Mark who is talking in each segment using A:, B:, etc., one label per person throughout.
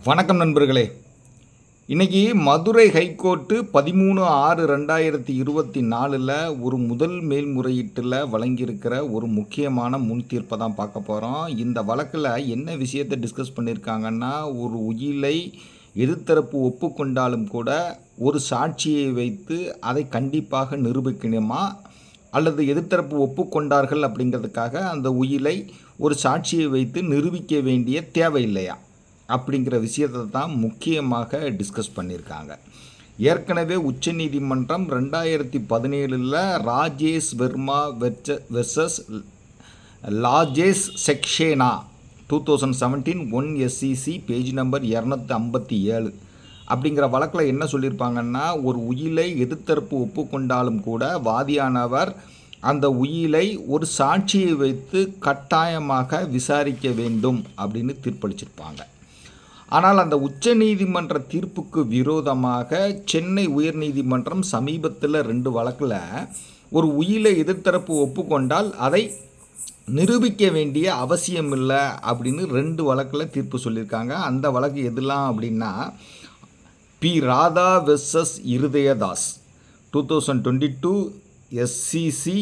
A: வணக்கம் நண்பர்களே. இன்றைக்கி மதுரை ஹைகோர்ட்டு பதிமூணு ஆறு ரெண்டாயிரத்தி இருபத்தி நாலில் ஒரு முதல் மேல்முறையீட்டில் வழங்கியிருக்கிற ஒரு முக்கியமான முன் தீர்ப்பை தான் பார்க்க போகிறோம் இந்த வழக்கில் என்ன விஷயத்தை டிஸ்கஸ் பண்ணியிருக்காங்கன்னா ஒரு உயிலை எதிர்த்தரப்பு ஒப்புக்கொண்டாலும் கூட ஒரு சாட்சியை வைத்து அதை கண்டிப்பாக நிரூபிக்கணுமா? அல்லது எதிர்த்தரப்பு ஒப்புக்கொண்டார்கள் அப்படிங்கிறதுக்காக அந்த உயிலை ஒரு சாட்சியை வைத்து நிரூபிக்க வேண்டிய தேவையில்லையா? அப்படிங்கிற விஷயத்தை தான் முக்கியமாக டிஸ்கஸ் பண்ணியிருக்காங்க. ஏற்கனவே உச்சநீதிமன்றம் ரெண்டாயிரத்தி பதினேழில் ராஜேஷ் வெர்மா வெச்ச versus லாஜேஷ் Saxena two thousand seventeen one SCC page number இரநூத்தி ஐம்பத்தி ஏழு. அப்படிங்கிற வழக்கில் என்ன சொல்லியிருப்பாங்கன்னா ஒரு உயிலை எதிர்த்தரப்பு ஒப்புக்கொண்டாலும் கூட வாதியானவர் அந்த உயிலை ஒரு சாட்சியை வைத்து கட்டாயமாக விசாரிக்க வேண்டும் அப்படின்னு தீர்ப்பளிச்சிருப்பாங்க. ஆனால் அந்த உச்சநீதிமன்ற தீர்ப்புக்கு விரோதமாக சென்னை உயர்நீதிமன்றம் சமீபத்தில் ரெண்டு வழக்கில் ஒரு உயிரை எதிர்த்தரப்பு ஒப்புக்கொண்டால் அதை நிரூபிக்க வேண்டிய அவசியம் இல்லை அப்படின்னு ரெண்டு வழக்கில் தீர்ப்பு சொல்லியிருக்காங்க. அந்த வழக்கு எதெல்லாம் அப்படின்னா P. Radha versus Irudayadas two thousand twenty two SCC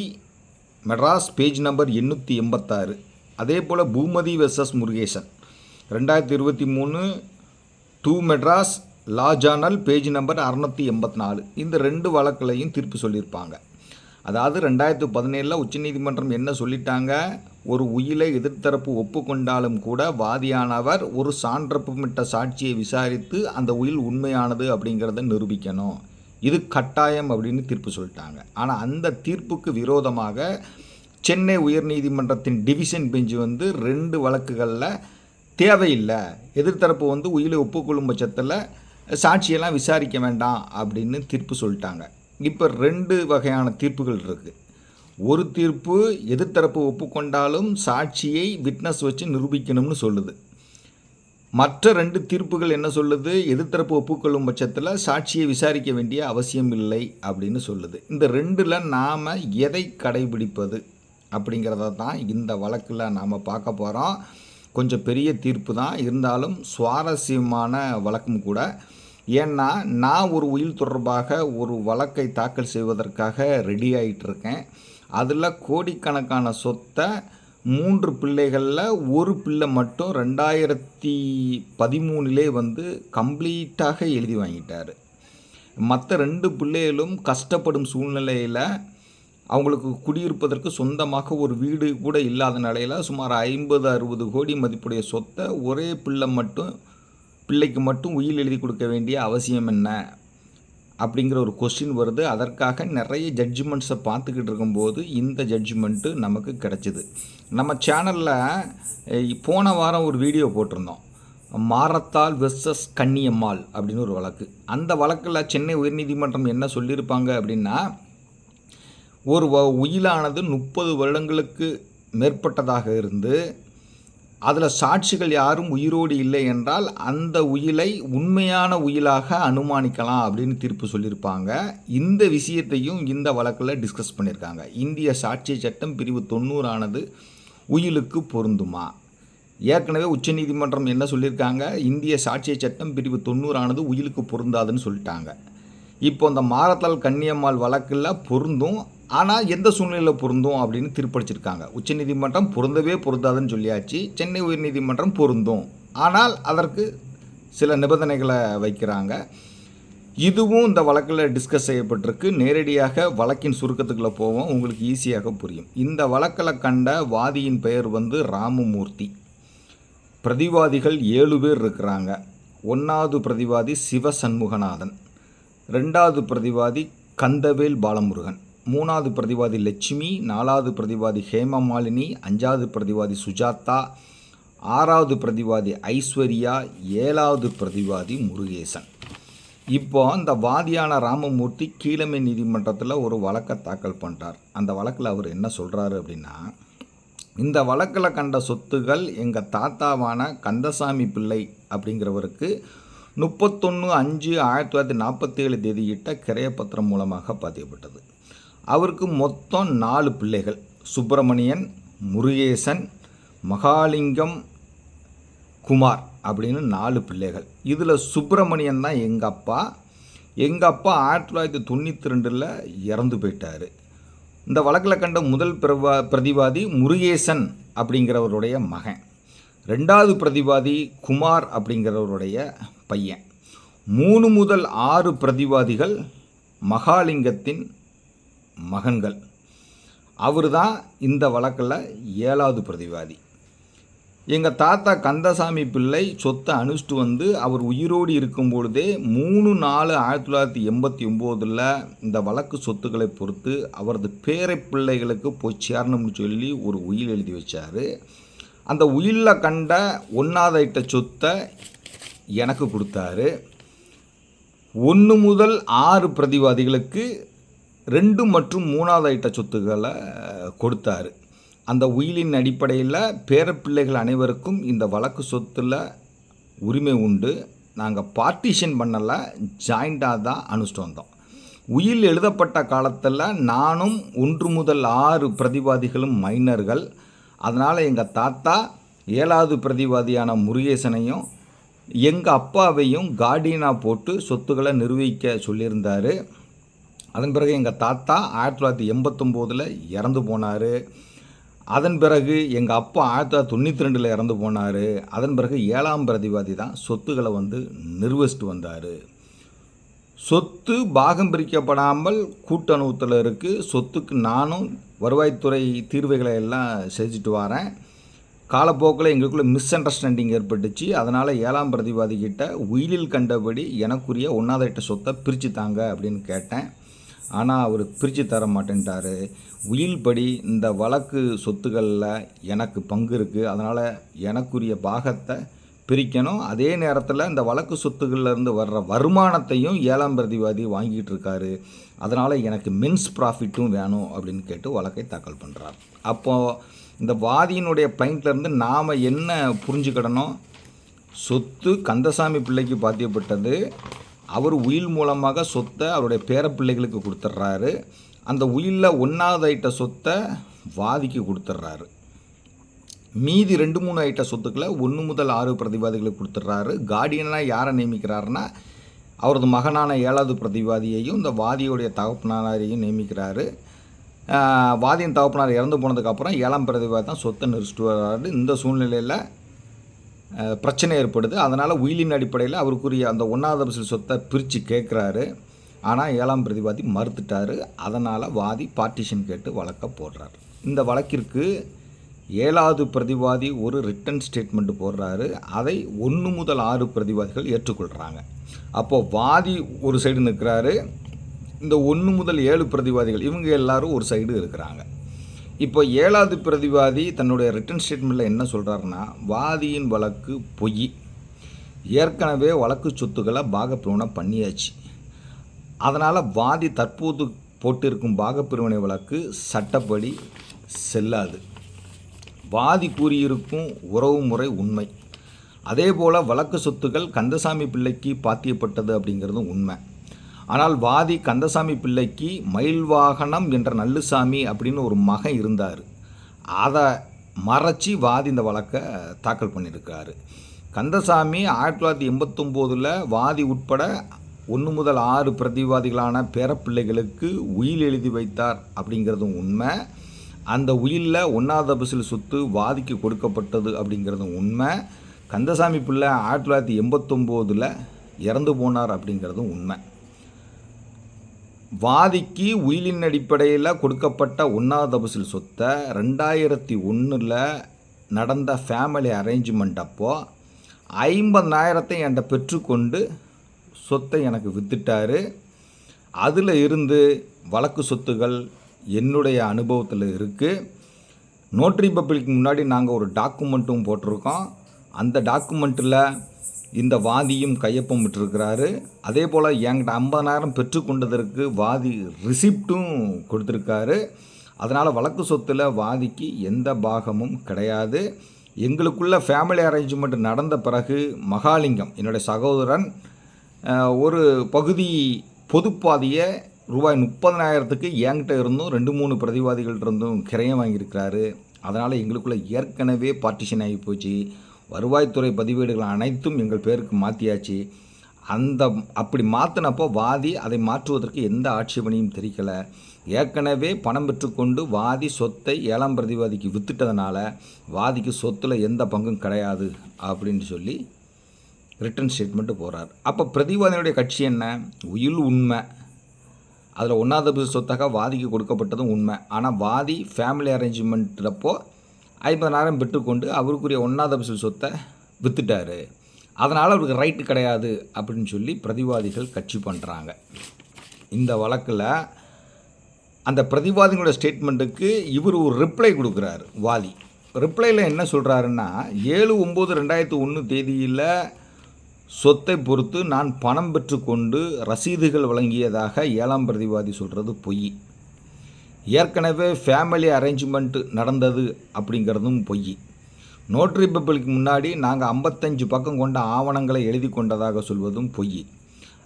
A: Madras page number எண்ணூற்றி எண்பத்தாறு. அதே போல் பூமதி வெர்சஸ் முருகேசன். ரெண்டாயிரத்தி இருபத்தி மூணு two Madras law journal page number அறநூற்றி எண்பத்தி நாலு. இந்த ரெண்டு வழக்குலையும் தீர்ப்பு சொல்லியிருப்பாங்க. அதாவது ரெண்டாயிரத்து பதினேழில் உச்சநீதிமன்றம் என்ன சொல்லிட்டாங்க? ஒரு உயிலை எதிர்த்தரப்பு ஒப்புக்கொண்டாலும் கூட வாதியானவர் ஒரு சான்றப்புமிட்ட சாட்சியை விசாரித்து அந்த உயில் உண்மையானது அப்படிங்கிறத நிரூபிக்கணும். இது கட்டாயம் அப்படின்னு தீர்ப்பு சொல்லிட்டாங்க. ஆனால் அந்த தீர்ப்புக்கு விரோதமாக சென்னை உயர்நீதிமன்றத்தின் டிவிஷன் பெஞ்சு வந்து ரெண்டு வழக்குகளில் தேவையில்லை. எதிர்த்தரப்பு வந்து உயிரை ஒப்புக்கொள்ளும் பட்சத்தில் சாட்சியெல்லாம் விசாரிக்க வேண்டாம் அப்படின்னு தீர்ப்பு சொல்லிட்டாங்க. இப்போ ரெண்டு வகையான தீர்ப்புகள் இருக்குது ஒரு தீர்ப்பு எதிர்த்தரப்பு ஒப்புக்கொண்டாலும் சாட்சியை விட்னஸ் வச்சு நிரூபிக்கணும்னு சொல்லுது. மற்ற ரெண்டு தீர்ப்புகள் என்ன சொல்லுது? எதிர்த்தரப்பு ஒப்புக்கொள்ளும் பட்சத்தில் சாட்சியை விசாரிக்க வேண்டிய அவசியம் இல்லை அப்படின்னு சொல்லுது. இந்த ரெண்டில் நாம் எதை கடைபிடிப்பது அப்படிங்கிறத தான் இந்த வழக்கில் நாம் பார்க்க போகிறோம் கொஞ்சம் பெரிய தீர்ப்பு தான். இருந்தாலும் சுவாரஸ்யமான வழக்கும் கூட. ஏன்னா நான் ஒரு உயில் தொடர்பாக ஒரு வழக்கை தாக்கல் செய்வதற்காக ரெடி ஆகிட்டு இருக்கேன் அதில் கோடிக்கணக்கான சொத்தை மூன்று பிள்ளைகளில் ஒரு பிள்ளை மட்டும் ரெண்டாயிரத்தி பதிமூணுலே வந்து கம்ப்ளீட்டாக எழுதி வாங்கிட்டார். மற்ற ரெண்டு பிள்ளைகளும் கஷ்டப்படும் சூழ்நிலையில் அவங்களுக்கு குடியிருப்பதற்கு சொந்தமாக ஒரு வீடு கூட இல்லாத நிலையில் சுமார் ஐம்பது அறுபது கோடி மதிப்புடைய சொத்தை ஒரே பிள்ளை மட்டும் பிள்ளைக்கு மட்டும் உயில் எழுதி கொடுக்க வேண்டிய அவசியம் என்ன? அப்படிங்கிற ஒரு கொஸ்டின் வருது. அதற்காக நிறைய ஜட்ஜ்மெண்ட்ஸை பார்த்துக்கிட்டு இருக்கும்போது இந்த ஜட்ஜ்மெண்ட்டு நமக்கு கிடச்சிது. நம்ம சேனலில் போன வாரம் ஒரு வீடியோ போட்டிருந்தோம். மாரத்தால் வெர்சஸ் கன்னியம்மாள் அப்படின்னு ஒரு வழக்கு. அந்த வழக்கில் சென்னை உயர்நீதிமன்றம் என்ன சொல்லியிருப்பாங்க அப்படின்னா ஒரு வ- உயிலானது முப்பது வருடங்களுக்கு மேற்பட்டதாக இருந்து அதில் சாட்சிகள் யாரும் உயிரோடு இல்லை என்றால் அந்த உயிலை உண்மையான உயிலாக அனுமானிக்கலாம் அப்படின்னு தீர்ப்பு சொல்லியிருப்பாங்க. இந்த விஷயத்தையும் இந்த வழக்கில் டிஸ்கஸ் பண்ணியிருக்காங்க. இந்திய சாட்சி சட்டம் பிரிவு தொண்ணூறானது உயிலுக்கு பொருந்துமா? ஏற்கனவே உச்சநீதிமன்றம் என்ன சொல்லியிருக்காங்க? இந்திய சாட்சிய சட்டம் பிரிவு தொண்ணூறானது உயிலுக்கு பொருந்தாதுன்னு சொல்லிட்டாங்க. இப்போ அந்த மாரத்தால் கன்னியம்மாள் வழக்கில் பொருந்தும் ஆனால் எந்த சூழ்நிலையில் பொருந்தும் அப்படின்னு தீர்ப்பளிச்சிருக்காங்க. உச்சநீதிமன்றம் பொருந்தவே பொருந்தாதுன்னு சொல்லியாச்சு. சென்னை உயர்நீதிமன்றம் பொருந்தும். ஆனால் அதற்கு சில நிபந்தனைகளை வைக்கிறாங்க. இதுவும் இந்த வழக்கில் டிஸ்கஸ் செய்யப்பட்டிருக்கு. நேரடியாக வழக்கின் சுருக்கத்துக்குள்ளே போவோம். உங்களுக்கு ஈஸியாக புரியும். இந்த வழக்கில் கண்ட வாதியின் பெயர் வந்து ராமமூர்த்தி. பிரதிவாதிகள் ஏழு பேர் இருக்கிறாங்க. ஒன்றாவது பிரதிவாதி சிவ சண்முகநாதன் ரெண்டாவது பிரதிவாதி கந்தவேல் பாலமுருகன். மூணாவது பிரதிவாதி லட்சுமி நாலாவது பிரதிவாதி ஹேமமாலினி அஞ்சாவது பிரதிவாதி சுஜாதா ஆறாவது பிரதிவாதி ஐஸ்வர்யா ஏழாவது பிரதிவாதி முருகேசன். இப்போ அந்த வாதியான ராமமூர்த்தி கீழமை நீதிமன்றத்தில் ஒரு வழக்கை தாக்கல் பண்ணுறார் அந்த வழக்கில் அவர் என்ன சொல்கிறாரு அப்படின்னா இந்த வழக்கில் கண்ட சொத்துகள் எங்கள் தாத்தாவான கந்தசாமி பிள்ளை அப்படிங்கிறவருக்கு முப்பத்தொன்று அஞ்சு ஆயிரத்தி தொள்ளாயிரத்தி நாற்பத்தி ஏழு தேதியிட்ட கிரையப்பத்திரம் மூலமாக பதியப்பட்டது. அவருக்கு மொத்தம் நாலு பிள்ளைகள். சுப்பிரமணியன் முருகேசன் மகாலிங்கம் குமார் அப்படின்னு நாலு பிள்ளைகள். இதில் சுப்பிரமணியன் தான் எங்கள் அப்பா. எங்கள் அப்பா ஆயிரத்தி தொள்ளாயிரத்தி தொண்ணூற்றி ரெண்டில் இறந்து போயிட்டார். இந்த வழக்கில் கண்ட முதல் பிரவா பிரதிவாதி முருகேசன் அப்படிங்கிறவருடைய மகன். ரெண்டாவது பிரதிவாதி குமார் அப்படிங்கிறவருடைய பையன். மூணு முதல் ஆறு பிரதிவாதிகள் மகாலிங்கத்தின் மகன்கள். அவர் தான் இந்த வழக்கில் ஏழாவது பிரதிவாதி. எங்கள் தாத்தா கந்தசாமி பிள்ளை சொத்தை அனுஷ்டு வந்து அவர் உயிரோடு இருக்கும் பொழுதே மூணு நாலு ஆயிரத்தி தொள்ளாயிரத்தி எண்பத்தி ஒம்போதில் இந்த வழக்கு சொத்துக்களை பொறுத்து அவரது பேரை பிள்ளைகளுக்கு போய் சேரணும்னு சொல்லி ஒரு உயில் எழுதி வச்சார். அந்த உயிலில் கண்ட ஒன்றாவது ஐட்ட சொத்தை எனக்கு கொடுத்தாரு. ஒன்று முதல் ஆறு பிரதிவாதிகளுக்கு ரெண்டு மற்றும் மூணாவது ஐட்ட சொத்துக்களை கொடுத்தார். அந்த உயிலின் அடிப்படையில் பேரப்பிள்ளைகள் அனைவருக்கும் இந்த வழக்கு சொத்தில் உரிமை உண்டு. நாங்கள் பார்ட்டிஷன் பண்ணலை ஜாயிண்டாக தான் அனுஷ்டு வந்தோம். உயில் எழுதப்பட்ட காலத்தில் நானும் ஒன்று முதல் ஆறு பிரதிவாதிகளும் மைனர்கள். அதனால் எங்கள் தாத்தா ஏழாவது பிரதிவாதியான முருகேசனையும் எங்கள் அப்பாவையும் கார்டியனாக போட்டு சொத்துக்களை நிர்வகிக்க சொல்லியிருந்தார். அதன் பிறகு எங்கள் தாத்தா ஆயிரத்தி தொள்ளாயிரத்தி எண்பத்தொம்போதில் இறந்து போனார். அதன் பிறகு எங்கள் அப்பா ஆயிரத்தி தொள்ளாயிரத்தி தொண்ணூற்றி ரெண்டில் இறந்து போனார். அதன் பிறகு ஏழாம் பிரதிவாதி தான் சொத்துக்களை வந்து நிர்வகிச்சிட்டு வந்தார். சொத்து பாகம் பிரிக்கப்படாமல் கூட்டணுத்தில் இருக்குது சொத்துக்கு நானும் வருவாய்த்துறை தீர்வுகளை எல்லாம் செஞ்சுட்டு வரேன். காலப்போக்கில் எங்களுக்குள்ளே மிஸ் அண்டர்ஸ்டாண்டிங் ஏற்பட்டுச்சு. அதனால் ஏழாம் பிரதிவாதிகிட்ட உயிரில் உயிலில் கண்டபடி எனக்குரிய ஒன்றாவதிட்ட சொத்தை பிரித்து தாங்க அப்படின்னு கேட்டேன். ஆனால் அவர் பிரித்து தர மாட்டேன்ட்டார். உயில் படி இந்த வழக்கு சொத்துக்களில் எனக்கு பங்கு இருக்குது அதனால் எனக்குரிய பாகத்தை பிரிக்கணும். அதே நேரத்தில் இந்த வழக்கு சொத்துக்கள்லேருந்து வர்ற வருமானத்தையும் ஏழாம் பிரதிவாதி வாங்கிட்டு இருக்காரு. அதனால் எனக்கு மென்ஸ் ப்ராஃபிட்டும் வேணும் அப்படின்னு கேட்டு வழக்கை தாக்கல் பண்ணுறார் அப்போது இந்த வாதியினுடைய பிளைண்ட்லேருந்து நாம் என்ன புரிஞ்சுக்கிடணும்? சொத்து கந்தசாமி பிள்ளைக்கு பாத்தியப்பட்டது. அவர் உயில் மூலமாக சொத்தை அவருடைய பேரப்பிள்ளைகளுக்கு கொடுத்துட்றாரு. அந்த உயிலில் ஒன்றாவது ஐட்ட சொத்தை வாதிக்கு கொடுத்துட்றாரு. மீதி ரெண்டு மூணு ஐட்ட சொத்துக்களை ஒன்று முதல் ஆறு பிரதிவாதிகளுக்கு கொடுத்துட்றாரு. கார்டியனாக யாரை நியமிக்கிறாருன்னா அவரது மகனான ஏழாவது பிரதிவாதியையும் இந்த வாதியுடைய தகப்பனாரையும் நியமிக்கிறாரு. வாதியின் தகப்பனார் இறந்து போனதுக்கப்புறம் ஏழாம் பிரதிவாதி தான் சொத்தை நிறுத்திட்டு வர்றாரு. இந்த சூழ்நிலையில் பிரச்சனை ஏற்படுது. அதனால் உயிலின் அடிப்படையில் அவருக்குரிய அந்த ஒன்றாவது அரசியல் சொத்தை பிரித்து கேட்குறாரு ஆனால் ஏழாம் பிரதிவாதி மறுத்துட்டாரு. அதனால் வாதி பார்ட்டிஷன் கேட்டு வழக்க போடுறார். இந்த வழக்கிற்கு ஏழாவது பிரதிவாதி ஒரு ரிட்டன் ஸ்டேட்மெண்ட் போடுறாரு. அதை ஒன்று முதல் ஆறு பிரதிவாதிகள் ஏற்றுக்கொள்கிறாங்க அப்போது வாதி ஒரு சைடு நிற்கிறாரு இந்த ஒன்று முதல் ஏழு பிரதிவாதிகள் இவங்க எல்லாரும் ஒரு சைடு இருக்கிறாங்க. இப்போ ஏழாவது பிரதிவாதி தன்னுடைய ரிட்டன் ஸ்டேட்மெண்ட்டில் என்ன சொல்கிறாருன்னா வாதியின் வழக்கு பொய். ஏற்கனவே வழக்கு சொத்துக்களை பாகப்பிரிவினை பண்ணியாச்சு. அதனால் வாதி தற்போது போட்டிருக்கும் பாகப்பிரிவினை வழக்கு சட்டப்படி செல்லாது. வாதி கூறியிருக்கும் உறவு முறை உண்மை. அதே போல் வழக்கு சொத்துக்கள் கந்தசாமி பிள்ளைக்கு பாத்தியப்பட்டது அப்படிங்கிறதும் உண்மை. ஆனால் வாதி கந்தசாமி பிள்ளைக்கு மயில்வாகனம் என்ற நல்லுசாமி அப்படின்னு ஒரு மகன் இருந்தார். அதை மறைச்சி வாதி இந்த வழக்கை தாக்கல் பண்ணியிருக்காரு. கந்தசாமி ஆயிரத்தி தொள்ளாயிரத்தி எண்பத்தொம்போதில் வாதி உட்பட ஒன்று முதல் ஆறு பிரதிவாதிகளான பேரப்பிள்ளைகளுக்கு உயில் எழுதி வைத்தார் அப்படிங்கிறதும் உண்மை. அந்த உயிலில் ஒன்றாவது அபிசில் சொத்து வாதிக்கு கொடுக்கப்பட்டது அப்படிங்கிறதும் உண்மை. கந்தசாமி பிள்ளை ஆயிரத்தி தொள்ளாயிரத்தி எண்பத்தொம்போதில் இறந்து போனார் அப்படிங்கிறதும் உண்மை. வாதிக்கு உயிலின் அடிப்படையில் கொடுக்கப்பட்ட ஒன்றாவது தபசில் சொத்தை ரெண்டாயிரத்தி ஒன்றில் நடந்த ஃபேமிலி அரேஞ்ச்மெண்ட் அப்போது ஐம்பதாயிரத்தை என்கிட்ட பெற்றுக்கொண்டு சொத்தை எனக்கு வித்துட்டாரு. அதில் இருந்து வழக்கு சொத்துகள் என்னுடைய அனுபவத்தில் இருக்குது நோட்ரி பப்ளிக் முன்னாடி நாங்கள் ஒரு டாக்குமெண்ட்டும் போட்டிருக்கோம். அந்த டாக்குமெண்ட்டில் இந்த வாதியும் கையொப்பம் விட்டுருக்கிறாரு. அதே போல் என்கிட்ட ஐம்பதாயிரம் பெற்றுக்கொண்டதற்கு வாதி ரிசிப்டும் கொடுத்துருக்காரு. அதனால் வழக்கு சொத்தில் வாதிக்கு எந்த பாகமும் கிடையாது. எங்களுக்குள்ள ஃபேமிலி அரேஞ்ச்மெண்ட் நடந்த பிறகு மகாலிங்கம் என்னுடைய சகோதரன் ஒரு பகுதி பொதுப்பாதியை ரூபாய் முப்பதனாயிரத்துக்கு என்கிட்ட இருந்தும் ரெண்டு மூணு பிரதிவாதிகள் இருந்தும் கிரையம் வாங்கியிருக்கிறாரு. அதனால் எங்களுக்குள்ளே ஏற்கனவே பார்ட்டிஷன் ஆகி போச்சு. வருவாய்த்துறை பதிவேடுகள் அனைத்தும் எங்கள் பேருக்கு மாற்றியாச்சு அந்த அப்படி மாற்றினப்போ வாதி அதை மாற்றுவதற்கு எந்த ஆட்சேபனையும் தெரிவிக்கலை. ஏற்கனவே பணம் பெற்றுக்கொண்டு வாதி சொத்தை ஏழாம் பிரதிவாதிக்கு வித்துட்டதுனால வாதிக்கு சொத்தில் எந்த பங்கும் கிடையாது அப்படின்னு சொல்லி ரிட்டன் ஸ்டேட்மெண்ட்டு போகிறார் அப்போ பிரதிவாதியினுடைய கட்சி என்ன? உயில் உண்மை. அதில் ஒன்றாவது சொத்தாக வாதிக்கு கொடுக்கப்பட்டதும் உண்மை. ஆனால் வாதி ஃபேமிலி அரேஞ்ச்மெண்ட்டப்போ ஐம்பதனாயிரம் பெற்றுக்கொண்டு அவருக்குரிய ஒன்றாவது அபிசல் சொத்தை வித்துட்டாரு. அதனால் அவருக்கு ரைட்டு கிடையாது அப்படின்னு சொல்லி பிரதிவாதிகள் கட்சி பண்ணுறாங்க இந்த வழக்கில் அந்த பிரதிவாதிகளோட ஸ்டேட்மெண்ட்டுக்கு இவர் ஒரு ரிப்ளை கொடுக்குறாரு வாதி. ரிப்ளையில் என்ன சொல்கிறாருன்னா ஏழு ஒம்பது ரெண்டாயிரத்து ஒன்று தேதியில் சொத்தை பொறுத்து நான் பணம் பெற்றுக்கொண்டு ரசீதுகள் வழங்கியதாக ஏழாம் பிரதிவாதி சொல்கிறது பொய். ஏற்கனவே ஃபேமிலி அரேஞ்ச்மெண்ட்டு நடந்தது அப்படிங்கிறதும் பொய். நோட்ரி பப்ளிக் முன்னாடி நாங்கள் ஐம்பத்தஞ்சு பக்கம் கொண்ட ஆவணங்களை எழுதி கொண்டதாக சொல்வதும் பொய்.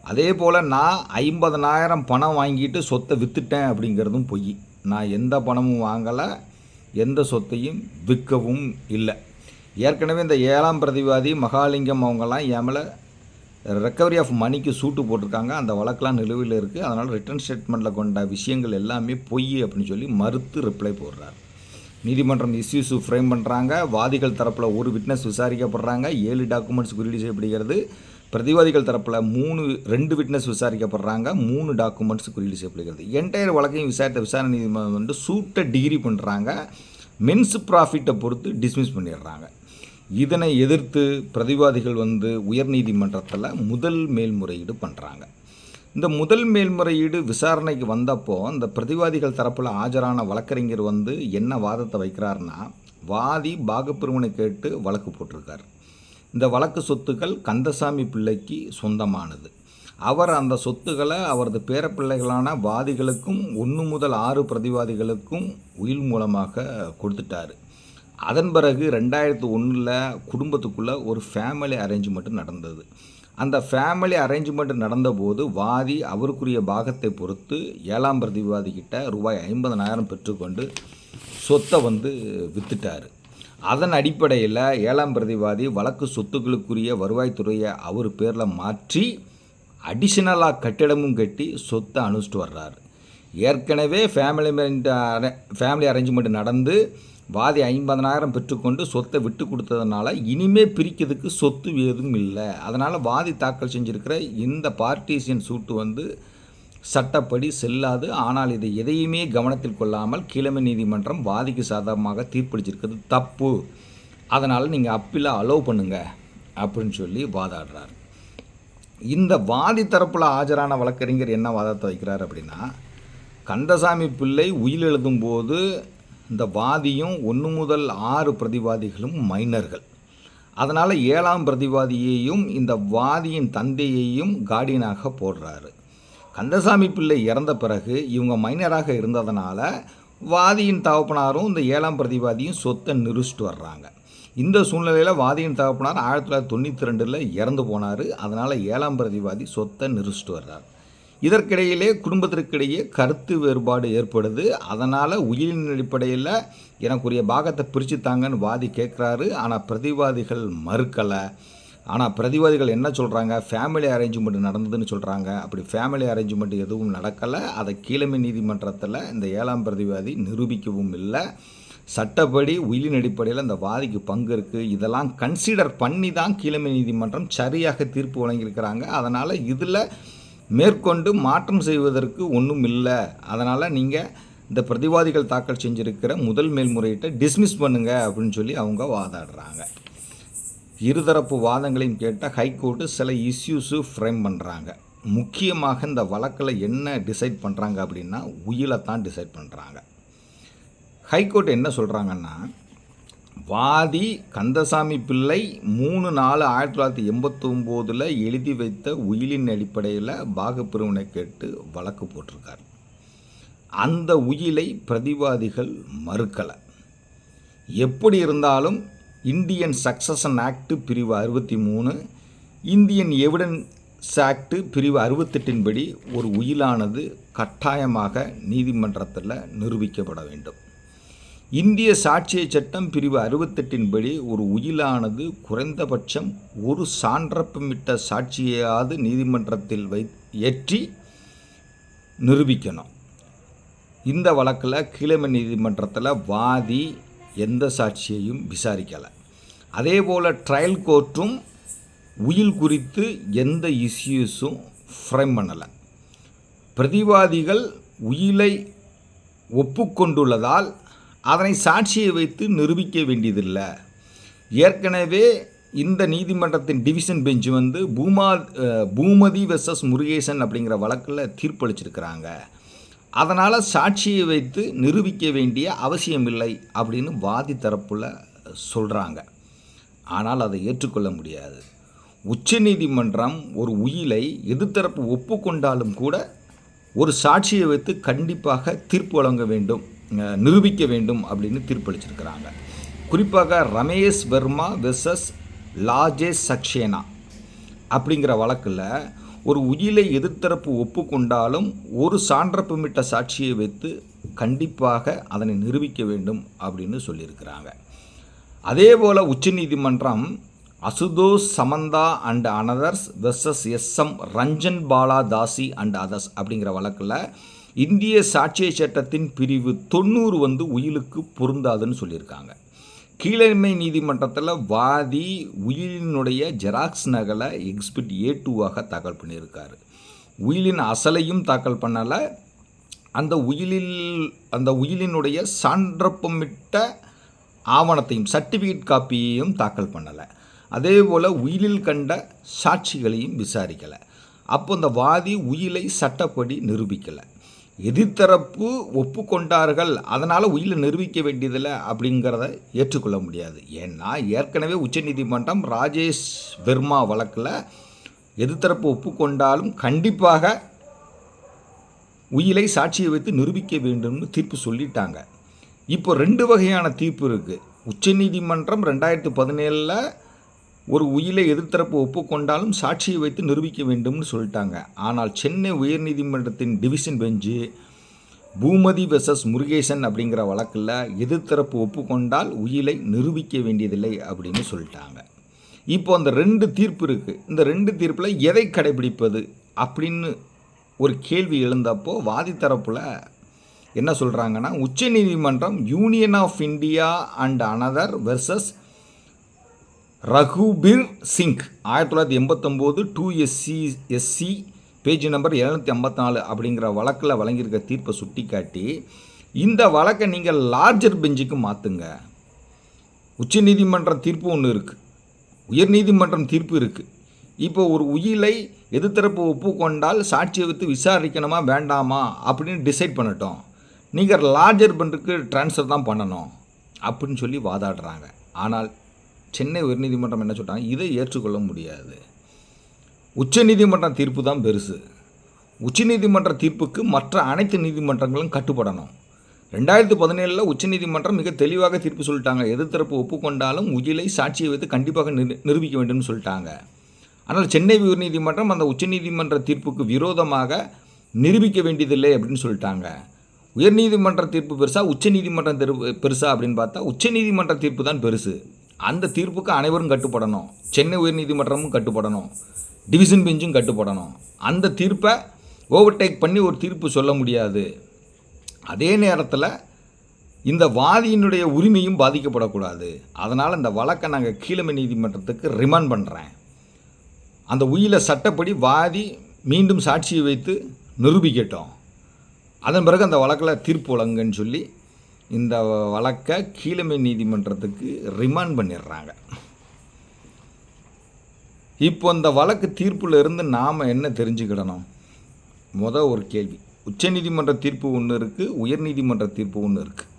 A: அதே போல் நான் ஐம்பதனாயிரம் பணம் வாங்கிட்டு சொத்தை விற்றுட்டேன் அப்படிங்கிறதும் பொய். நான் எந்த பணமும் வாங்கலை எந்த சொத்தையும் விற்கவும் இல்லை. ஏற்கனவே இந்த ஏழாம் பிரதிவாதி மகாலிங்கம் அவங்கெல்லாம் என் மேலே ரெக்கவரி ஆஃப் மணிக்கு சூட்டு போட்டிருக்காங்க. அந்த வழக்கெலாம் நிலுவையில் இருக்குது அதனால் ரிட்டர்ன் ஸ்டேட்மெண்ட்டில் கொண்ட விஷயங்கள் எல்லாமே பொய் அப்படின்னு சொல்லி மறுத்து ரிப்ளை போடுறார். நீதிமன்றம் இஸ்யூஸ் ஃப்ரேம் பண்ணுறாங்க வாதிகள் தரப்பில் ஒரு விட்னஸ் விசாரிக்கப்படுறாங்க. ஏழு டாக்குமெண்ட்ஸ் குறியீடு செய்யப்படுகிறது. பிரதிவாதிகள் தரப்பில் மூணு ரெண்டு விட்னஸ் விசாரிக்கப்படுறாங்க. மூணு டாக்குமெண்ட்ஸ் குறியீடு செய்யப்படுகிறது. என்டையர் வழக்கையும் விசாரித்த விசாரணை நீதிமன்றம் வந்து சூட்டை டிகிரி பண்ணுறாங்க மென்ஸ் ப்ராஃபிட்டை பொறுத்து டிஸ்மிஸ் பண்ணிடுறாங்க. இதனை எதிர்த்து பிரதிவாதிகள் வந்து உயர்நீதிமன்றத்தில் முதல் மேல்முறையீடு பண்ணுறாங்க இந்த முதல் மேல்முறையீடு விசாரணைக்கு வந்தப்போ அந்த பிரதிவாதிகள் தரப்பில் ஆஜரான வழக்கறிஞர் வந்து என்ன வாதத்தை வைக்கிறாருன்னா வாதி பாகப்பிரிவினை கேட்டு வழக்கு போட்டிருக்கார். இந்த வழக்கு சொத்துக்கள் கந்தசாமி பிள்ளைக்கு சொந்தமானது. அவர் அந்த சொத்துக்களை அவரது பேரப்பிள்ளைகளான வாதிகளுக்கும் ஒன்று முதல் ஆறு பிரதிவாதிகளுக்கும் உயில் மூலமாக கொடுத்துட்டாரு. அதன் பிறகு ரெண்டாயிரத்து ஒன்றில் குடும்பத்துக்குள்ளே ஒரு ஃபேமிலி அரேஞ்ச்மெண்ட் நடந்தது. அந்த ஃபேமிலி அரேஞ்ச்மெண்ட் நடந்தபோது வாதி அவருக்குரிய பாகத்தை பொறுத்து ஏழாம் பிரதிவாதிக்கிட்ட ரூபாய் ஐம்பதனாயிரம் பெற்றுக்கொண்டு சொத்தை வந்து வித்துட்டார். அதன் அடிப்படையில் ஏழாம் பிரதிவாதி வழக்கு சொத்துக்களுக்குரிய வருவாய்த்துறையை அவர் பேரில் மாற்றி அடிஷனலாக கட்டிடமும் கட்டி சொத்தை அனுப்பிச்சிட்டு வர்றாரு. ஏற்கனவே ஃபேமிலி ஃபேமிலி அரேஞ்ச்மெண்ட் நடந்து வாதி ஐம்பதனாயிரம் பெற்றுக்கொண்டு சொத்தை விட்டு கொடுத்ததுனால இனிமே பிரிக்கிறதுக்கு சொத்து எதுவும் இல்லை. அதனால் வாதி தாக்கல் செஞ்சுருக்கிற இந்த பார்ட்டிசியன் சூட்டு வந்து சட்டப்படி செல்லாது. ஆனால் இதை எதையுமே கவனத்தில் கொள்ளாமல் கிழமை நீதிமன்றம் வாதிக்கு சாதகமாக தீர்ப்பளிச்சிருக்கிறது தப்பு. அதனால் நீங்கள் அப்பில் அலோவ் பண்ணுங்க அப்படின்னு சொல்லி வாதாடுறார். இந்த வாதி தரப்பில் ஆஜரான வழக்கறிஞர் என்ன வாதத்தை வைக்கிறார் அப்படின்னா கந்தசாமி பிள்ளை உயிர் எழுதும்போது இந்த வாதியும் ஒன்று முதல் ஆறு பிரதிவாதிகளும் மைனர்கள் அதனால் ஏழாம் பிரதிவாதியையும் இந்த வாதியின் தந்தையையும் கார்டியனாக போடுறாரு. கந்தசாமி பிள்ளை இறந்த பிறகு இவங்க மைனராக இருந்ததுனால வாதியின் தகப்பனாரும் இந்த ஏழாம் பிரதிவாதியும் சொத்தை நிறுச்சிட்டு வர்றாங்க. இந்த சூழ்நிலையில் வாதியின் தகப்பனார் ஆயிரத்தி தொள்ளாயிரத்தி தொண்ணூற்றி ரெண்டில் இறந்து போனார். அதனால் ஏழாம் பிரதிவாதி சொத்தை நிறுச்சிட்டு வர்றார். இதற்கிடையிலே குடும்பத்திற்கிடையே கருத்து வேறுபாடு ஏற்படுது. அதனால் உயிரின் அடிப்படையில் எனக்குரிய பாகத்தை பிரித்து தாங்கன்னு வாதி கேட்குறாரு. ஆனால் பிரதிவாதிகள் மறுக்கலை. ஆனால் பிரதிவாதிகள் என்ன சொல்கிறாங்க ஃபேமிலி அரேஞ்ச்மெண்ட் நடந்ததுன்னு சொல்கிறாங்க அப்படி ஃபேமிலி அரேஞ்ச்மெண்ட் எதுவும் நடக்கலை. அதை கீழமை நீதிமன்றத்தில் இந்த ஏழாம் பிரதிவாதி நிரூபிக்கவும் இல்லை. சட்டப்படி உயிரின் அடிப்படையில் அந்த வாதிக்கு பங்கு இருக்குது இதெல்லாம் கன்சிடர் பண்ணி தான் கீழமை நீதிமன்றம் சரியாக தீர்ப்பு வழங்கியிருக்கிறாங்க. அதனால் இதில் மேற்கொண்டு மாற்றம் செய்வதற்கு ஒன்றும் இல்லை. அதனால் நீங்கள் இந்த பிரதிவாதிகள் தாக்கல் செஞ்சுருக்கிற முதல் மேல்முறையீட்டை டிஸ்மிஸ் பண்ணுங்க அப்படின்னு சொல்லி அவங்க வாதாடுறாங்க. இருதரப்பு வாதங்களையும் கேட்டால் ஹைகோர்ட்டு சில இஷ்யூஸு ஃப்ரேம் பண்ணுறாங்க முக்கியமாக இந்த வழக்கில் என்ன டிசைட் பண்ணுறாங்க அப்படின்னா உயிலை தான் டிசைட் பண்ணுறாங்க ஹைகோர்ட் என்ன சொல்கிறாங்கன்னா வாதி கந்தசாமி பிள்ளை மூணு நாலு ஆயிரத்தி தொள்ளாயிரத்தி எண்பத்தொம்போதில் எழுதி வைத்த உயிலின் அடிப்படையில் பாகப்பிரிவினை கேட்டு வழக்கு போட்டிருக்கார். அந்த உயிலை பிரதிவாதிகள் மறுக்கலை. எப்படி இருந்தாலும் இந்தியன் சக்சஷன் ஆக்டு பிரிவு அறுபத்தி மூணு இந்தியன் எவிடன்ஸ் ஆக்டு பிரிவு அறுபத்தெட்டின்படி ஒரு உயிலானது கட்டாயமாக நீதிமன்றத்தில் நிரூபிக்கப்பட வேண்டும். இந்திய சாட்சிய சட்டம் பிரிவு அறுபத்தெட்டின் படி ஒரு உயிலானது குறைந்தபட்சம் ஒரு சான்றப்பமிட்ட சாட்சியாவது நீதிமன்றத்தில் வை ஏற்றி நிரூபிக்கணும். இந்த வழக்கில் கீழமை நீதிமன்றத்தில் வாதி எந்த சாட்சியையும் விசாரிக்கலை. அதே போல் ட்ரையல் கோர்ட்டும் உயில் குறித்து எந்த இஷ்யூஸும் ஃப்ரேம் பண்ணலை. பிரதிவாதிகள் உயிலை ஒப்புக்கொண்டுள்ளதால் அதனை சாட்சியை வைத்து நிரூபிக்க வேண்டியதில்லை. ஏற்கனவே இந்த நீதிமன்றத்தின் டிவிஷன் பெஞ்ச் வந்து பூமா பூமதி வெர்சஸ் முருகேசன் அப்படிங்கிற வழக்கில் தீர்ப்பளிச்சிருக்கிறாங்க. அதனால் சாட்சியை வைத்து நிரூபிக்க வேண்டிய அவசியமில்லை அப்படின்னு வாதி தரப்பில் சொல்கிறாங்க ஆனால் அதை ஏற்றுக்கொள்ள முடியாது. உச்சநீதிமன்றம் ஒரு உயிலை எதிர்த்தரப்பு ஒப்புக்கொண்டாலும் கூட ஒரு சாட்சியை வைத்து கண்டிப்பாக தீர்ப்பு வழங்க வேண்டும். நிரூபிக்க வேண்டும் அப்படின்னு தீர்ப்பளிச்சிருக்கிறாங்க. குறிப்பாக ரமேஷ் வர்மா வெர்சஸ் லாஜேஷ் சக்சேனா அப்படிங்கிற வழக்கில் ஒரு உயிலை எதிர்த்தரப்பு ஒப்புக்கொண்டாலும் ஒரு சான்றப்புமிட்ட சாட்சியை வைத்து கண்டிப்பாக அதனை நிரூபிக்க வேண்டும் அப்படின்னு சொல்லியிருக்கிறாங்க. அதே போல் உச்சநீதிமன்றம் Ashutosh Samantha and others versus SM Ranjan Bala Dasi and others அப்படிங்கிற வழக்கில் இந்திய சாட்சிய சட்டத்தின் பிரிவு தொண்ணூறு வந்து உயிலுக்கு பொருந்தாதுன்னு சொல்லியிருக்காங்க. கீழமை நீதிமன்றத்தில் வாதி உயிலினுடைய ஜெராக்ஸ் நகலை எக்ஸ்பிட் ஏ டூவாக தாக்கல் பண்ணியிருக்காரு. உயிலின் அசலையும் தாக்கல் பண்ணலை. அந்த உயிலில் அந்த உயிலினுடைய சான்றப்பமிட்ட ஆவணத்தையும் சர்டிஃபிகேட் காப்பியையும் தாக்கல் பண்ணலை. அதே போல் உயிலில் கண்ட சாட்சிகளையும் விசாரிக்கலை. அப்போ அந்த வாதி உயிலை சட்டப்படி நிரூபிக்கலை. எதிர்த்தரப்பு ஒப்புக்கொண்டார்கள். அதனால் உயிரை நிரூபிக்க வேண்டியதில்லை அப்படிங்கிறத ஏற்றுக்கொள்ள முடியாது. ஏன்னா ஏற்கனவே உச்சநீதிமன்றம் ராஜேஷ் வெர்மா வழக்கில் எதிர்த்தரப்பு ஒப்புக்கொண்டாலும் கண்டிப்பாக உயிலை சாட்சியை வைத்து நிரூபிக்க வேண்டும்னு தீர்ப்பு சொல்லிட்டாங்க. இப்போ ரெண்டு வகையான தீர்ப்பு இருக்குது உச்சநீதிமன்றம் ரெண்டாயிரத்து பதினேழில் ஒரு உயிலை எதிர்த்தரப்பு ஒப்புக்கொண்டாலும் சாட்சியை வைத்து நிரூபிக்க வேண்டும்னு சொல்லிட்டாங்க. ஆனால் சென்னை உயர்நீதிமன்றத்தின் division bench Poomathi versus Murugesan அப்படிங்கிற வழக்கில் எதிர்த்தரப்பு ஒப்புக்கொண்டால் உயிலை நிரூபிக்க வேண்டியதில்லை அப்படின்னு சொல்லிட்டாங்க. இப்போ அந்த ரெண்டு தீர்ப்பு இருக்குது இந்த ரெண்டு தீர்ப்பில் எதை கடைபிடிப்பது அப்படின்னு ஒரு கேள்வி எழுந்தப்போ வாதி தரப்பில் என்ன சொல்கிறாங்கன்னா உச்சநீதிமன்றம் union of India and another versus Raghubir Singh ஆயிரத்தி தொள்ளாயிரத்தி எண்பத்தொம்போது two SC SC page number எழுநூற்றி ஐம்பத்தி நாலு அப்படிங்கிற வழக்கில் வழங்கியிருக்க தீர்ப்பை சுட்டிக்காட்டி இந்த வழக்கை நீங்கள் லார்ஜர் பெஞ்சுக்கு மாற்றுங்க உச்சநீதிமன்றம் தீர்ப்பு ஒன்று இருக்குது உயர்நீதிமன்றம் தீர்ப்பு இருக்குது இப்போ ஒரு உயிலை எதிர்த்தரப்பு ஒப்புக்கொண்டால் சாட்சியை வைத்து விசாரிக்கணுமா வேண்டாமா அப்படின்னு டிசைட் பண்ணட்டும். நீங்கள் லார்ஜர் பெஞ்சுக்கு ட்ரான்ஸ்ஃபர் தான் பண்ணணும் அப்படின்னு சொல்லி வாதாடுறாங்க. ஆனால் சென்னை உயர்நீதிமன்றம் என்ன சொல்கிறாங்க இதை ஏற்றுக்கொள்ள முடியாது. உச்சநீதிமன்ற தீர்ப்பு தான் பெருசு. உச்சநீதிமன்ற தீர்ப்புக்கு மற்ற அனைத்து நீதிமன்றங்களும் கட்டுப்படணும். ரெண்டாயிரத்து பதினேழில் உச்சநீதிமன்றம் மிக தெளிவாக தீர்ப்பு சொல்லிட்டாங்க. எதிர்த்தரப்பு ஒப்புக்கொண்டாலும் உயிலை சாட்சியை வைத்து கண்டிப்பாக நிரு நிரூபிக்க வேண்டும்னு சொல்லிட்டாங்க. ஆனால் சென்னை உயர்நீதிமன்றம் அந்த உச்சநீதிமன்ற தீர்ப்புக்கு விரோதமாக நிரூபிக்க வேண்டியதில்லை அப்படின்னு சொல்லிட்டாங்க. உயர்நீதிமன்ற தீர்ப்பு பெருசா உச்சநீதிமன்றம் தீர்ப்பு பெருசா அப்படின்னு பார்த்தா உச்சநீதிமன்ற தீர்ப்பு தான் பெருசு. அந்த தீர்ப்புக்கு அனைவரும் கட்டுப்படணும். சென்னை உயர்நீதிமன்றமும் கட்டுப்படணும். டிவிஷன் பெஞ்சும் கட்டுப்படணும். அந்த தீர்ப்பை ஓவர்டேக் பண்ணி ஒரு தீர்ப்பு சொல்ல முடியாது. அதே நேரத்தில் இந்த வாதியினுடைய உரிமையும் பாதிக்கப்படக்கூடாது. அதனால் இந்த வழக்கை நாங்கள் கீழமை நீதிமன்றத்துக்கு ரிமாண்ட் பண்ணுறேன் அந்த உயில சட்டப்படி வாதி மீண்டும் சாட்சியை வைத்து நிரூபிக்கட்டும். அதன் பிறகு அந்த வழக்கில் தீர்ப்பு வழங்குன்னு சொல்லி இந்த வழக்கை கீழமை நீதிமன்றத்துக்கு ரிமாண்ட் பண்ணிடுறாங்க. இப்போ இந்த வழக்கு தீர்ப்பில் இருந்து நாம் என்ன தெரிஞ்சுக்கிடணும்? முத ஒரு கேள்வி. உச்சநீதிமன்ற தீர்ப்பு ஒன்று இருக்குது உயர்நீதிமன்ற தீர்ப்பு ஒன்று இருக்குது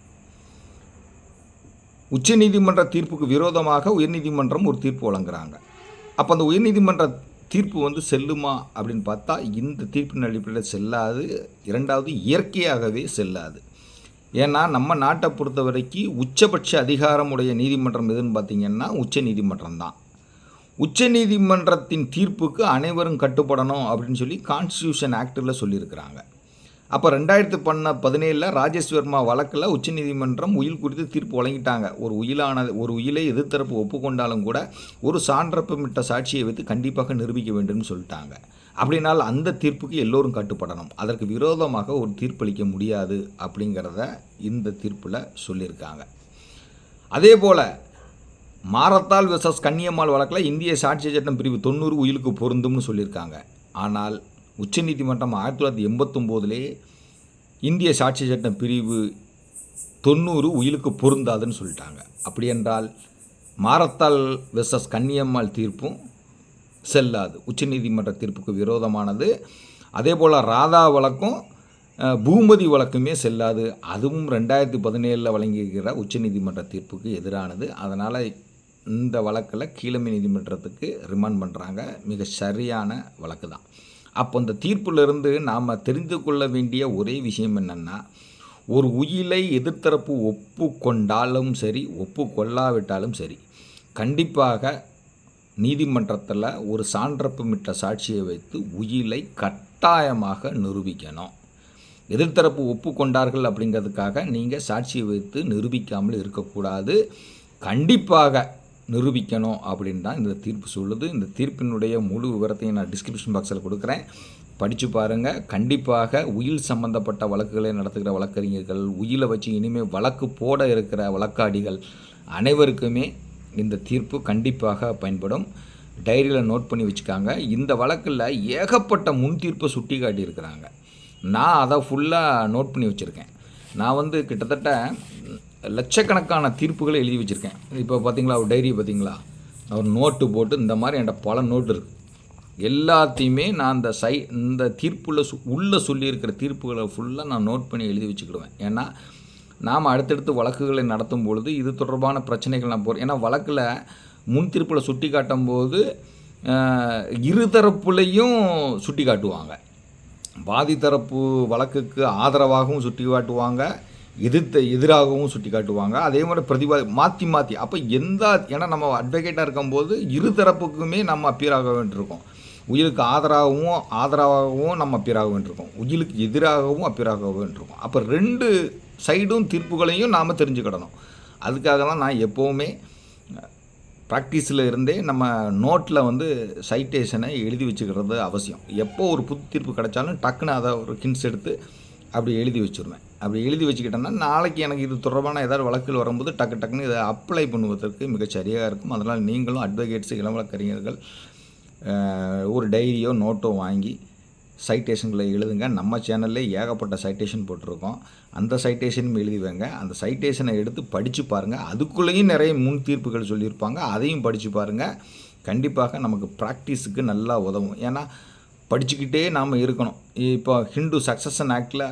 A: உச்சநீதிமன்ற தீர்ப்புக்கு விரோதமாக உயர்நீதிமன்றம் ஒரு தீர்ப்பு வழங்குறாங்க. அப்போ அந்த உயர்நீதிமன்ற தீர்ப்பு வந்து செல்லுமா அப்படின்னு பார்த்தா இந்த தீர்ப்பின் அடிப்படையில் செல்லாது இரண்டாவது இயற்கையாகவே செல்லாது. ஏன்னா நம்ம நாட்டை பொறுத்த வரைக்கும் உச்சபட்ச அதிகாரமுடைய நீதிமன்றம் எதுன்னு பார்த்தீங்கன்னா உச்ச நீதிமன்றம் தான். உச்ச நீதிமன்றத்தின் தீர்ப்புக்கு அனைவரும் கட்டுப்படணும் அப்படின்னு சொல்லி கான்ஸ்டியூஷன் ஆக்டில் சொல்லியிருக்கிறாங்க. அப்போ ரெண்டாயிரத்து பண்ண பதினேழில் ராஜேஷ் வர்மா வழக்கில் உச்சநீதிமன்றம் உயில் குறித்து தீர்ப்பு வழங்கிட்டாங்க. ஒரு உயிலானது ஒரு உயிலை எதிர்த்தரப்பு ஒப்புக்கொண்டாலும் கூட ஒரு சான்றப்பமிட்ட சாட்சியை வைத்து கண்டிப்பாக நிரூபிக்க வேண்டும்னு சொல்லிட்டாங்க. அப்படினால் அந்த தீர்ப்புக்கு எல்லோரும் கட்டுப்படணும். அதற்கு விரோதமாக ஒரு தீர்ப்பளிக்க முடியாது அப்படிங்கிறத இந்த தீர்ப்பில் சொல்லியிருக்காங்க. அதே போல் மாரத்தால் விசஸ் கன்னியம்மாள் வழக்கில் இந்திய சாட்சி சட்டம் பிரிவு தொண்ணூறு உயிலுக்கு பொருந்தும்னு சொல்லியிருக்காங்க. ஆனால் உச்சநீதிமன்றம் ஆயிரத்தி தொள்ளாயிரத்தி எண்பத்தொம்போதிலே இந்திய சாட்சி சட்டம் பிரிவு தொண்ணூறு உயிலுக்கு பொருந்தாதுன்னு சொல்லிட்டாங்க. அப்படி என்றால் மாரத்தால் விசஸ் கன்னியம்மாள் தீர்ப்பும் செல்லாது. உச்சநீதிமன்ற தீர்ப்புக்கு விரோதமானது. அதே போல் ராதா வழக்கும் பூமதி வழக்குமே செல்லாது. அதுவும் ரெண்டாயிரத்தி பதினேழில் வழங்கியிருக்கிற உச்சநீதிமன்ற தீர்ப்புக்கு எதிரானது. அதனால் இந்த வழக்கில் கீழமை நீதிமன்றத்துக்கு ரிமாண்ட் பண்ணுறாங்க மிக சரியான வழக்கு தான். அப்போ இந்த தீர்ப்பிலிருந்து நாம் தெரிந்து கொள்ள வேண்டிய ஒரே விஷயம் என்னென்னா ஒரு உயிலை எதிர்த்தரப்பு ஒப்புக்கொண்டாலும் சரி ஒப்புக்கொள்ளாவிட்டாலும் சரி கண்டிப்பாக நீதிமன்றத்தில் ஒரு சான்றப்புமிட்ட சாட்சியை வைத்து உயிலை கட்டாயமாக நிரூபிக்கணும். எதிர்த்தரப்பு ஒப்புக்கொண்டார்கள் அப்படிங்கிறதுக்காக நீங்கள் சாட்சியை வைத்து நிரூபிக்காமல் இருக்கக்கூடாது. கண்டிப்பாக நிரூபிக்கணும் அப்படின்னு தான் இந்த தீர்ப்பு சொல்லுது. இந்த தீர்ப்பினுடைய முழு விவரத்தையும் நான் டிஸ்கிரிப்ஷன் பாக்ஸில் கொடுக்குறேன். படித்து பாருங்கள் கண்டிப்பாக உயில் சம்பந்தப்பட்ட வழக்குகளை நடத்துகிற வழக்கறிஞர்கள் உயிலை வச்சு இனிமேல் வழக்கு போட இருக்கிற வழக்காடிகள் அனைவருக்குமே இந்த தீர்ப்பு கண்டிப்பாக பயன்படும். டைரியில் நோட் பண்ணி வச்சுக்காங்க. இந்த வழக்கில் ஏகப்பட்ட முன் தீர்ப்பை சுட்டி காட்டியிருக்கிறாங்க. நான் அதை ஃபுல்லாக நோட் பண்ணி வச்சுருக்கேன். நான் வந்து கிட்டத்தட்ட லட்சக்கணக்கான தீர்ப்புகளை எழுதி வச்சுருக்கேன். இப்போ பார்த்தீங்களா ஒரு டைரி பார்த்தீங்களா? ஒரு நோட்டு போட்டு இந்த மாதிரி என்கிட்ட பல நோட்டு இருக்குது எல்லாத்தையுமே நான் அந்த சை இந்த தீர்ப்புள்ள உள்ளே சொல்லியிருக்கிற தீர்ப்புகளை ஃபுல்லாக நான் நோட் பண்ணி எழுதி வச்சுக்கிடுவேன். ஏன்னா நாம் அடுத்தடுத்து வழக்குகளை நடத்தும் பொழுது இது தொடர்பான பிரச்சனைகள் நான் போகிறேன் ஏன்னா வழக்கில் முன் தீர்ப்பில் சுட்டி காட்டும் போது இருதரப்புலையும் சுட்டி காட்டுவாங்க. பாதி தரப்பு வழக்குக்கு ஆதரவாகவும் சுட்டி காட்டுவாங்க எதிர்த்த எதிராகவும் சுட்டி காட்டுவாங்க. அதே மாதிரி பிரதிவா மாற்றி மாற்றி அப்போ எந்த ஏன்னா நம்ம அட்வொகேட்டாக இருக்கும்போது இரு தரப்புக்குமே நம்ம அப்பீர் ஆக வேண்டியிருக்கோம். உயிலுக்கு ஆதரவாகவும் ஆதரவாகவும் நம்ம அப்பீர் ஆக வேண்டியிருக்கோம். உயிலுக்கு எதிராகவும் அப்பீர் இருக்கும் வேண்டியிருக்கோம். அப்போ ரெண்டு சைடும் தீர்ப்புகளையும் நாம் தெரிஞ்சுக்கிடணும். அதுக்காக தான் நான் எப்போவுமே ப்ராக்டிஸில் இருந்தே நம்ம நோட்டில் வந்து சைட்டேஷனை எழுதி வச்சுக்கிறது அவசியம். எப்போ ஒரு புது தீர்ப்பு கிடைச்சாலும் டக்குன்னு அதை ஒரு கின்ஸ் எடுத்து அப்படி எழுதி வச்சுருவேன். அப்படி எழுதி வச்சுக்கிட்டேன்னா நாளைக்கு எனக்கு இது தொடர்பான ஏதாவது வழக்குகள் வரும்போது டக்கு டக்குன்னு இதை அப்ளை பண்ணுவதற்கு மிகச் சரியாக இருக்கும். அதனால் நீங்களும் அட்வொகேட்ஸ் இளம் வழக்கறிஞர்கள் ஒரு டைரியோ நோட்டோ வாங்கி சைட்டேஷன்களை எழுதுங்க. நம்ம சேனல்லே ஏகப்பட்ட சைட்டேஷன் போட்டிருக்கோம். அந்த சைட்டேஷனும் எழுதி வைங்க அந்த சைட்டேஷனை எடுத்து படித்து பாருங்கள் அதுக்குள்ளேயும் நிறைய முன் தீர்ப்புகள் சொல்லியிருப்பாங்க. அதையும் படித்து பாருங்கள் கண்டிப்பாக நமக்கு ப்ராக்டிஸுக்கு நல்லா உதவும். ஏன்னா படிச்சுக்கிட்டே நாம் இருக்கணும். இப்போ ஹிந்து சக்சஷன் ஆக்டில்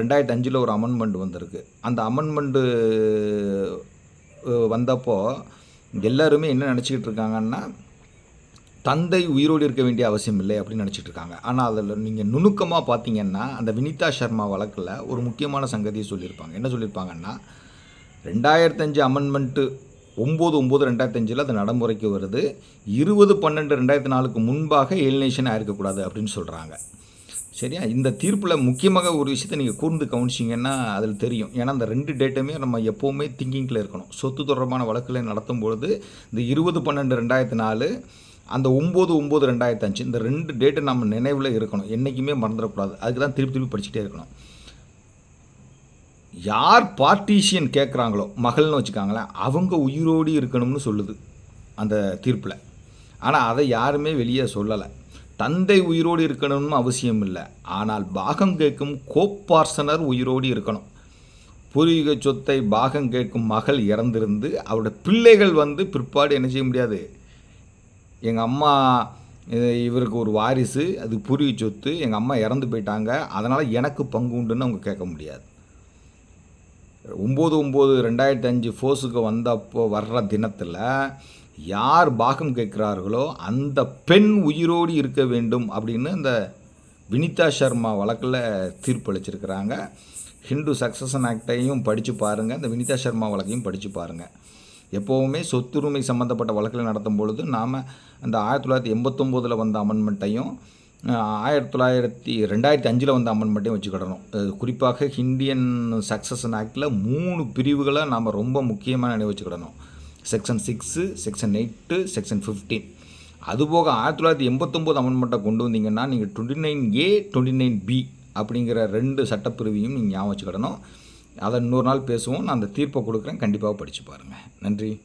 A: ரெண்டாயிரத்தி அஞ்சில் ஒரு அமெண்ட்மெண்ட் வந்திருக்கு. அந்த அமெண்ட்மெண்ட்டு வந்தப்போ எல்லாருமே என்ன நினச்சிக்கிட்டு இருக்காங்கன்னா தந்தை உயிரோடு இருக்க வேண்டிய அவசியம் இல்லை அப்படின்னு நினச்சிட்டு இருக்காங்க. ஆனால் அதில் நீங்கள் நுணுக்கமாக பார்த்தீங்கன்னா அந்த வினிதா சர்மா வழக்கில் ஒரு முக்கியமான சங்கதியை சொல்லியிருப்பாங்க. என்ன சொல்லியிருப்பாங்கன்னா ரெண்டாயிரத்தஞ்சு அமெண்ட்மெண்ட்டு ஒம்பது ஒம்பது ரெண்டாயிரத்தஞ்சில் அது நடைமுறைக்கு வருது. இருபது பன்னெண்டு ரெண்டாயிரத்தி நாலுக்கு முன்பாக ஏலினேஷன் ஆயிருக்கக்கூடாது அப்படின்னு சொல்கிறாங்க சரியா? இந்த தீர்ப்பில் முக்கியமாக ஒரு விஷயத்தை நீங்கள் கூர்ந்து கவனிச்சிங்கன்னா அதில் தெரியும். ஏன்னா அந்த ரெண்டு டேட்டுமே நம்ம எப்போவுமே திங்கிங்கில் இருக்கணும். சொத்து தொடர்பான வழக்குகளை நடத்தும் பொழுது இந்த இருபது பன்னெண்டு ரெண்டாயிரத்தி நாலு அந்த ஒம்பது ஒம்பது ரெண்டாயிரத்தி அஞ்சு இந்த ரெண்டு டேட்டு நம்ம நினைவில் இருக்கணும். என்றைக்குமே மறந்துடக்கூடாது. அதுக்கு தான் திருப்பி திருப்பி படிச்சுட்டே இருக்கணும். யார் பார்ட்டிஷியன் கேட்குறாங்களோ மகள்னு வச்சுக்காங்களேன் அவங்க உயிரோடு இருக்கணும்னு சொல்லுது அந்த தீர்ப்பில். ஆனால் அதை யாருமே வெளியே சொல்லலை. தந்தை உயிரோடு இருக்கணும்னு அவசியம் இல்லை. ஆனால் பாகம் கேட்கும் கோப்பார்சனர் உயிரோடு இருக்கணும். பூர்வீக சொத்தை பாகம் கேட்கும் மகள் இறந்திருந்து அவரோட பிள்ளைகள் வந்து பிற்பாடு என்ன செய்ய முடியாது? எங்கள் அம்மா இவருக்கு ஒரு வாரிசு அது பூர்வீக சொத்து எங்கள் அம்மா இறந்து போயிட்டாங்க. அதனால் எனக்கு பங்கு உண்டுன்னு அவங்க கேட்க முடியாது. ஒம்பது ஒம்பது ரெண்டாயிரத்தி அஞ்சு ஃபோர்ஸுக்கு வந்தப்போ வர்ற தினத்தில் யார் பாகம் கேட்குறார்களோ அந்த பெண் உயிரோடு இருக்க வேண்டும் அப்படின்னு இந்த வினிதா சர்மா வழக்கில் தீர்ப்பளிச்சிருக்கிறாங்க ஹிந்து சக்சஷன் ஆக்டையும் படித்து பாருங்கள் இந்த வினிதா சர்மா வழக்கையும் படித்து பாருங்கள் எப்போவுமே சொத்துரிமை சம்மந்தப்பட்ட வழக்குகளை நடத்தும் பொழுது நாம் அந்த ஆயிரத்தி தொள்ளாயிரத்தி எண்பத்தொம்போதில் வந்த அமெண்ட்மெண்ட்டையும் ஆயிரத்தி தொள்ளாயிரத்தி ரெண்டாயிரத்தி அஞ்சில் வந்த அமெண்ட்மெண்ட்டையும் வச்சுக்கிடணும். குறிப்பாக இந்தியன் சக்சஷன் ஆக்டில் மூணு பிரிவுகளை நாம் ரொம்ப முக்கியமாக நினைவு வச்சுக்கிடணும். Section six section eight section fifteen அதுபோக ஆயிரத்தி தொள்ளாயிரத்தி எண்பத்தொம்போது அமெண்ட்மெண்ட்டை கொண்டு வந்தீங்கன்னா நீங்கள் twenty nine A twenty nine B அப்படிங்கிற ரெண்டு சட்டப்பிரிவையும் நீங்கள் ஞாபகம் வச்சுக்கிடணும். அதை இன்னொரு நாள் பேசுவோம். நான் அந்த தீர்ப்பை கொடுக்குறேன். கண்டிப்பாக படித்து பாருங்கள் நன்றி.